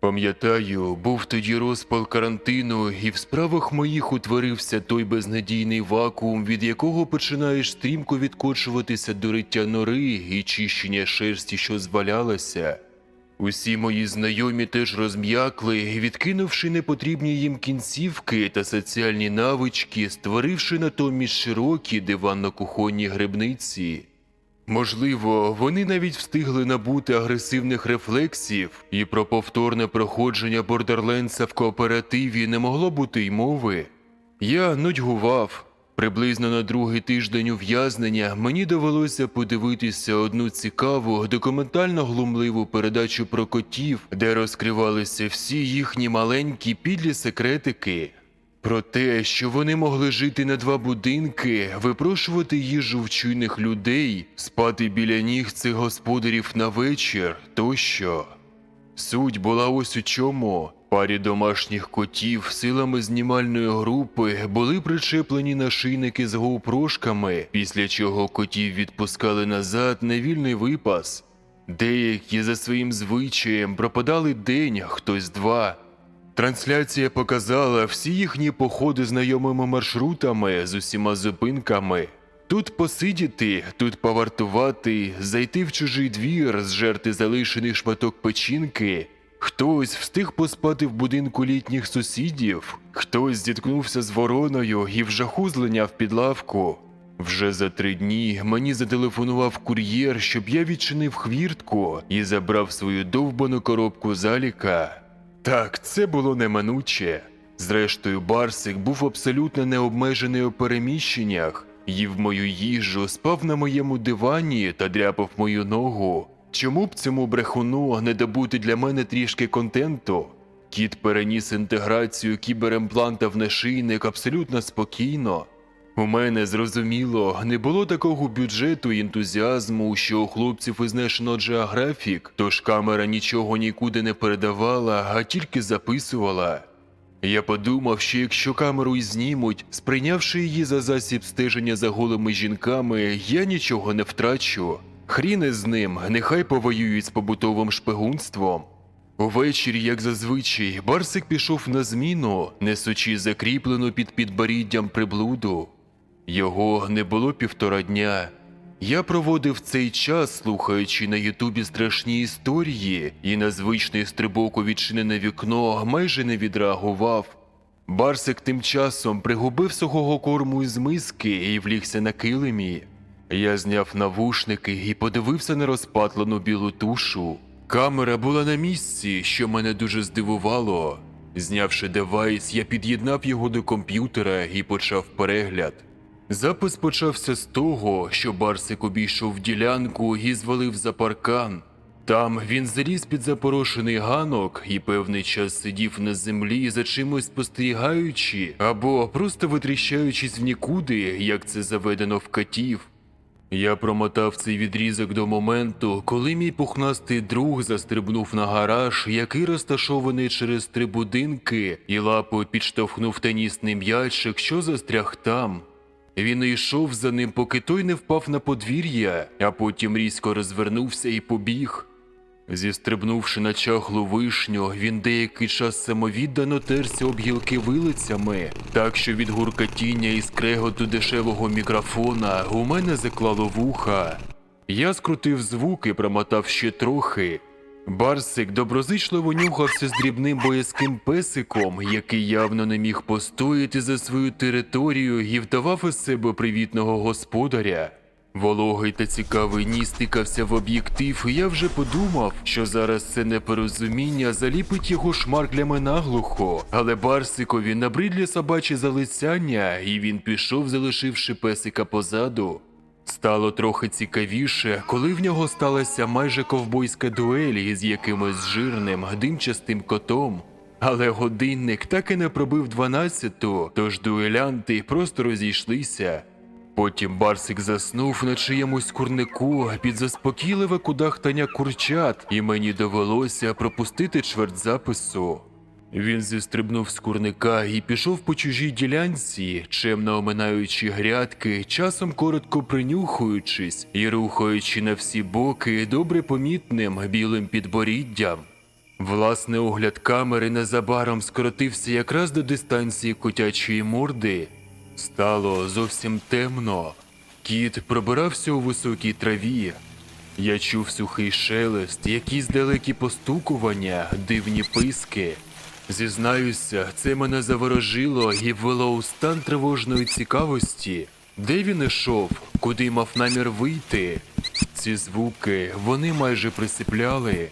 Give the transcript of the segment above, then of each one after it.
Пам'ятаю, був тоді розпал карантину, і в справах моїх утворився той безнадійний вакуум, від якого починаєш стрімко відкочуватися до риття нори і чищення шерсті, що звалялася. Усі мої знайомі теж розм'якли, відкинувши непотрібні їм кінцівки та соціальні навички, створивши натомість широкі диванно-кухонні грибниці. Можливо, вони навіть встигли набути агресивних рефлексів, і про повторне проходження Бордерленса в кооперативі не могло бути й мови. Я нудьгував. Приблизно на другий тиждень ув'язнення мені довелося подивитися одну цікаву документально глумливу передачу про котів, де розкривалися всі їхні маленькі підлі секретики. Про те, що вони могли жити на два будинки, випрошувати їжу в чуйних людей, спати біля ніг цих господарів на вечір тощо. Суть була ось у чому. Парі домашніх котів силами знімальної групи були причеплені нашийники з гоупрошками, після чого котів відпускали назад на вільний випас. Деякі за своїм звичаєм пропадали день, хтось два. Трансляція показала всі їхні походи знайомими маршрутами з усіма зупинками. Тут посидіти, тут повартувати, зайти в чужий двір, зжерти залишений шматок печінки. Хтось встиг поспати в будинку літніх сусідів, хтось зіткнувся з вороною і в жаху злиняв під лавку. Вже за три дні мені зателефонував кур'єр, щоб я відчинив хвіртку і забрав свою довбану коробку заліка. Так, це було неминуче. Зрештою, Барсик був абсолютно необмежений у переміщеннях, їв мою їжу, спав на моєму дивані та дряпав мою ногу. Чому б цьому брехуну не добути для мене трішки контенту? Кіт переніс інтеграцію кіберемпланта в нашийник абсолютно спокійно. У мене зрозуміло, не було такого бюджету і ентузіазму, що у хлопців із National Geographic, тож камера нічого нікуди не передавала, а тільки записувала. Я подумав, що якщо камеру й знімуть, сприйнявши її за засіб стеження за голими жінками, я нічого не втрачу. Хрін із ним, нехай повоюють з побутовим шпигунством. Увечері, як зазвичай, Барсик пішов на зміну, несучи закріплену під підборіддям приблуду. Його не було півтора дня. Я проводив цей час, слухаючи на Ютубі страшні історії, і на звичний стрибок у відчинене вікно майже не відреагував. Барсик тим часом пригубив сухого корму із миски і влігся на килимі. Я зняв навушники і подивився на розпатлену білу тушу. Камера була на місці, що мене дуже здивувало. Знявши девайс, я під'єднав його до комп'ютера і почав перегляд. Запис почався з того, що Барсик обійшов ділянку і звалив за паркан. Там він заліз під запорошений ганок і певний час сидів на землі, за чимось спостерігаючи або просто витріщаючись в нікуди, як це заведено в катів. Я промотав цей відрізок до моменту, коли мій пухнастий друг застрибнув на гараж, який розташований через три будинки, і лапою підштовхнув тенісний м'ячик, що застряг там. Він йшов за ним, поки той не впав на подвір'я, а потім різко розвернувся і побіг. Зістрибнувши на чахлу вишню, він деякий час самовіддано терся об гілки вилицями, так що від гуркатіння і скреготу дешевого мікрофона у мене заклало вуха. Я скрутив звук і промотав ще трохи. Барсик доброзичливо нюхався з дрібним боязким песиком, який явно не міг постояти за свою територію і вдавав із себе привітного господаря. Вологий та цікавий ніс тикався в об'єктив, і я вже подумав, що зараз це непорозуміння заліпить його шмарклями наглухо, але Барсикові набридлі собачі залицяння, і він пішов, залишивши песика позаду. Стало трохи цікавіше, коли в нього сталася майже ковбойська дуель із якимось жирним, димчастим котом. Але годинник так і не пробив дванадцяту, тож дуелянти просто розійшлися. Потім Барсик заснув на чиємусь курнику під заспокійливе кудахтання курчат, і мені довелося пропустити чверть запису. Він зістрибнув з курника і пішов по чужій ділянці, чемно оминаючи грядки, часом коротко принюхуючись і рухаючи на всі боки добре помітним білим підборіддям. Власне, огляд камери незабаром скоротився якраз до дистанції котячої морди. Стало зовсім темно. Кіт пробирався у високій траві. Я чув сухий шелест, якісь далекі постукування, дивні писки. Зізнаюся, це мене заворожило і ввело у стан тривожної цікавості. Де він ішов, куди мав намір вийти? Ці звуки вони майже присипляли.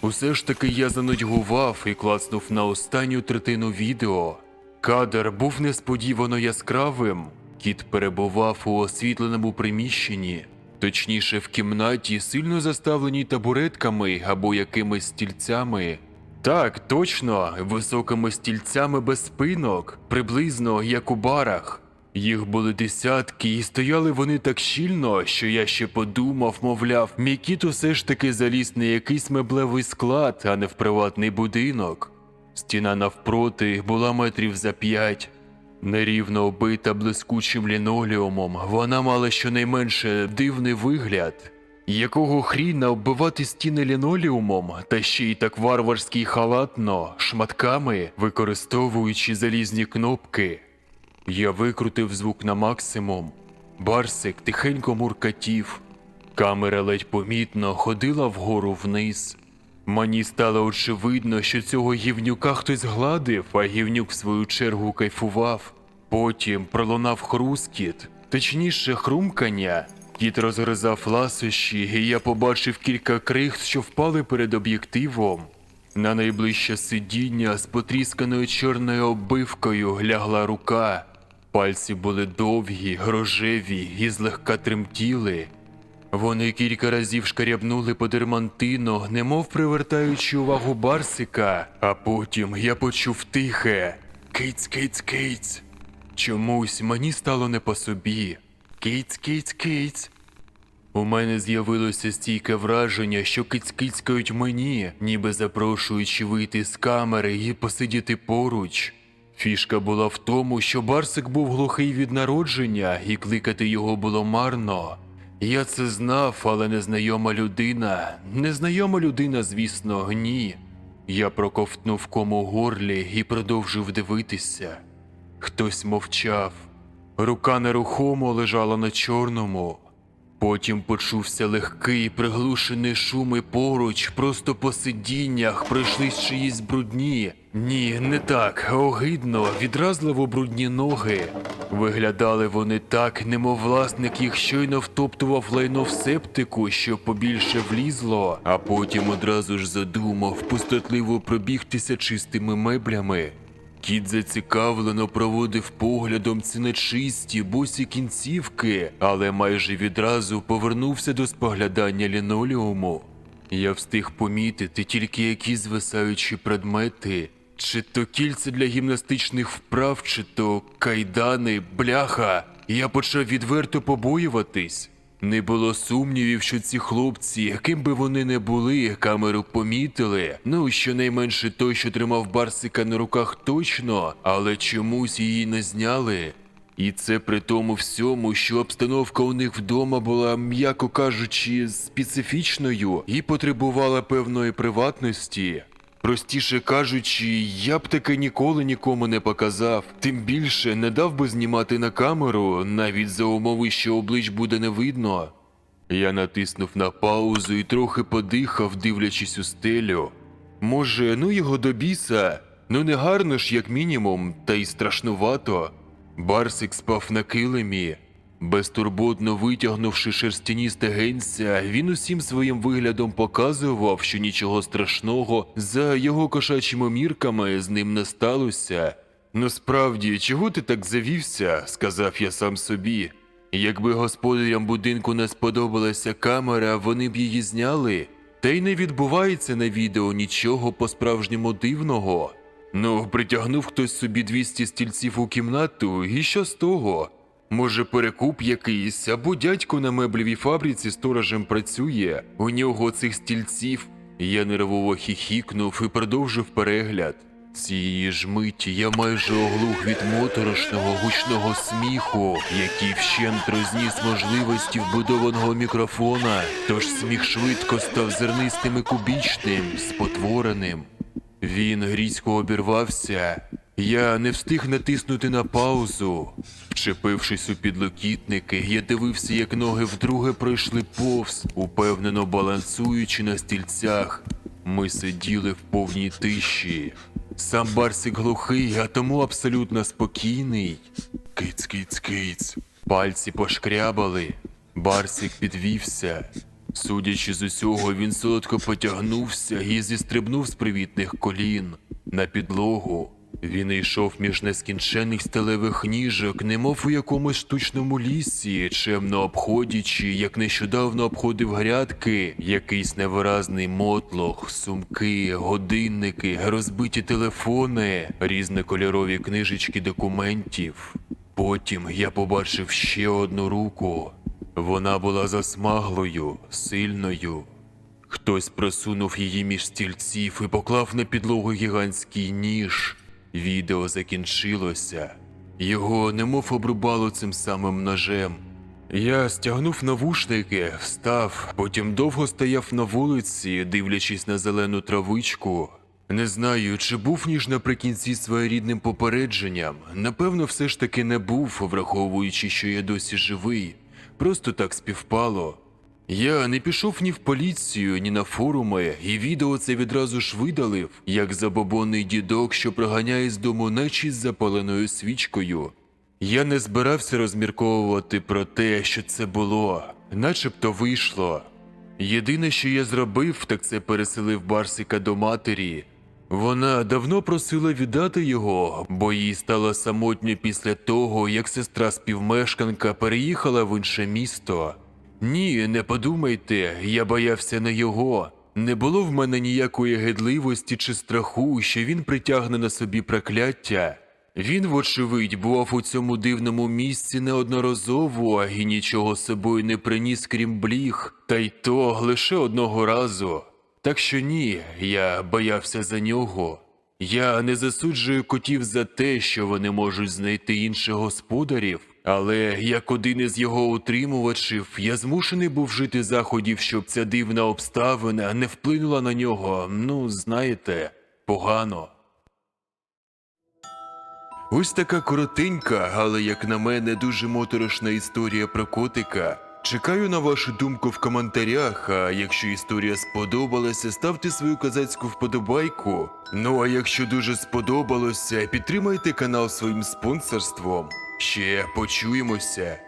Усе ж таки я занудьгував і клацнув на останню третину відео. Кадр був несподівано яскравим. Кіт перебував у освітленому приміщенні, точніше в кімнаті, сильно заставленій табуретками або якимись стільцями. Так, точно, високими стільцями без спинок, приблизно як у барах. Їх були десятки, і стояли вони так щільно, що я ще подумав, мовляв, мій кіт усе ж таки заліз на якийсь меблевий склад, а не в приватний будинок. Стіна навпроти була метрів за п'ять. Нерівно обита блискучим лінолеумом, вона мала щонайменше дивний вигляд. Якого хріна оббивати стіни лінолеумом, та ще й так варварськи й халатно, шматками, використовуючи залізні кнопки. Я викрутив звук на максимум. Барсик тихенько муркатів. Камера ледь помітно ходила вгору вниз. Мені стало очевидно, що цього гівнюка хтось гладив, а гівнюк в свою чергу кайфував. Потім пролунав хрускіт, точніше хрумкання. Кіт розгризав ласощі, і я побачив кілька крихт, що впали перед об'єктивом. На найближче сидіння з потрісканою чорною оббивкою лягла рука. Пальці були довгі, рожеві і злегка тремтіли. Вони кілька разів шкарябнули по дермантину, немов привертаючи увагу Барсика, а потім я почув тихе Киць, киць, киць. Чомусь мені стало не по собі. Киць, киць, киць. У мене з'явилося стійке враження, що кицькицькають мені, ніби запрошуючи вийти з камери і посидіти поруч. Фішка була в тому, що Барсик був глухий від народження, і кликати його було марно. Я це знав, але незнайома людина. Незнайома людина, звісно, ні. Я проковтнув кому горлі і продовжив дивитися. Хтось мовчав. Рука нерухомо лежала на чорному. Потім почувся легкий, приглушений шум і поруч, просто по сидіннях пройшлись чиїсь брудні. Ні, не так, огидно, відразливо брудні ноги. Виглядали вони так, немов власник їх щойно втоптував лайно в септику, щоб побільше влізло, а потім одразу ж задумав пустотливо пробігтися чистими меблями. Кіт зацікавлено проводив поглядом ці нечисті босі кінцівки, але майже відразу повернувся до споглядання лінолеуму. Я встиг помітити тільки якісь звисаючі предмети, чи то кільце для гімнастичних вправ, чи то кайдани, бляха. Я почав відверто побоюватись. Не було сумнівів, що ці хлопці, яким би вони не були, камеру помітили. Ну, щонайменше той, що тримав Барсика на руках точно, але чомусь її не зняли. І це при тому всьому, що обстановка у них вдома була, м'яко кажучи, специфічною і потребувала певної приватності. Простіше кажучи, я б таке ніколи нікому не показав, тим більше не дав би знімати на камеру, навіть за умови, що облич буде не видно. Я натиснув на паузу і трохи подихав, дивлячись у стелю. Може, ну його до біса, ну не гарно ж, як мінімум, та й страшнувато. Барсик спав на килимі. Безтурботно витягнувши шерстяні стегенця, він усім своїм виглядом показував, що нічого страшного за його кошачими мірками з ним не сталося. Ну справді, чого ти так завівся? сказав я сам собі. Якби господарям будинку не сподобалася камера, вони б її зняли. Та й не відбувається на відео нічого по-справжньому дивного. Ну, притягнув хтось собі 200 стільців у кімнату, і що з того? Може, перекуп якийсь, або дядько на меблевій фабриці сторожем працює, у нього цих стільців. Я нервово хіхікнув і продовжив перегляд. Цієї ж миті я майже оглух від моторошного гучного сміху, який вщент розніс можливості вбудованого мікрофона, тож сміх швидко став зернистим і кубічним, спотвореним. Він грізько обірвався. Я не встиг натиснути на паузу. Вчепившись у підлокітники, я дивився, як ноги вдруге пройшли повз, упевнено балансуючи на стільцях. Ми сиділи в повній тиші. Сам Барсик глухий, а тому абсолютно спокійний. Киць, киць, киць. Пальці пошкрябали. Барсик підвівся. Судячи з усього, він солодко потягнувся і зістрибнув з привітних колін на підлогу. Він йшов між нескінченних сталевих ніжок, немов у якомусь штучному лісі, чемно обходячи, як нещодавно обходив грядки, якийсь невиразний мотлох, сумки, годинники, розбиті телефони, різнокольорові книжечки документів. Потім я побачив ще одну руку. Вона була засмаглою, сильною. Хтось просунув її між стільців і поклав на підлогу гігантський ніж. Відео закінчилося. Його немов обрубало цим самим ножем. Я стягнув навушники, встав, потім довго стояв на вулиці, дивлячись на зелену травичку. Не знаю, чи був ніж наприкінці своєрідним попередженням. Напевно, все ж таки не був, враховуючи, що я досі живий. Просто так співпало. Я не пішов ні в поліцію, ні на форуми, і відео це відразу ж видалив, як забобонний дідок, що проганяє з дому нечість з запаленою свічкою. Я не збирався розмірковувати про те, що це було, начебто вийшло. Єдине, що я зробив, так це переселив Барсика до матері. Вона давно просила віддати його, бо їй стало самотньо після того, як сестра співмешканка переїхала в інше місто. Ні, не подумайте, я боявся не його. Не було в мене ніякої гидливості чи страху, що він притягне на собі прокляття. Він, вочевидь, бував у цьому дивному місці неодноразово і нічого з собою не приніс, крім бліг, та й то лише одного разу. Так що ні, я боявся за нього. Я не засуджую котів за те, що вони можуть знайти інших господарів, але як один із його утримувачів, я змушений був жити заходів, щоб ця дивна обставина не вплинула на нього, ну, знаєте, погано. Ось така коротенька, але, як на мене, дуже моторошна історія про котика. Чекаю на вашу думку в коментарях, а якщо історія сподобалася, ставте свою козацьку вподобайку. Ну а якщо дуже сподобалося, підтримайте канал своїм спонсорством. Ще почуємося.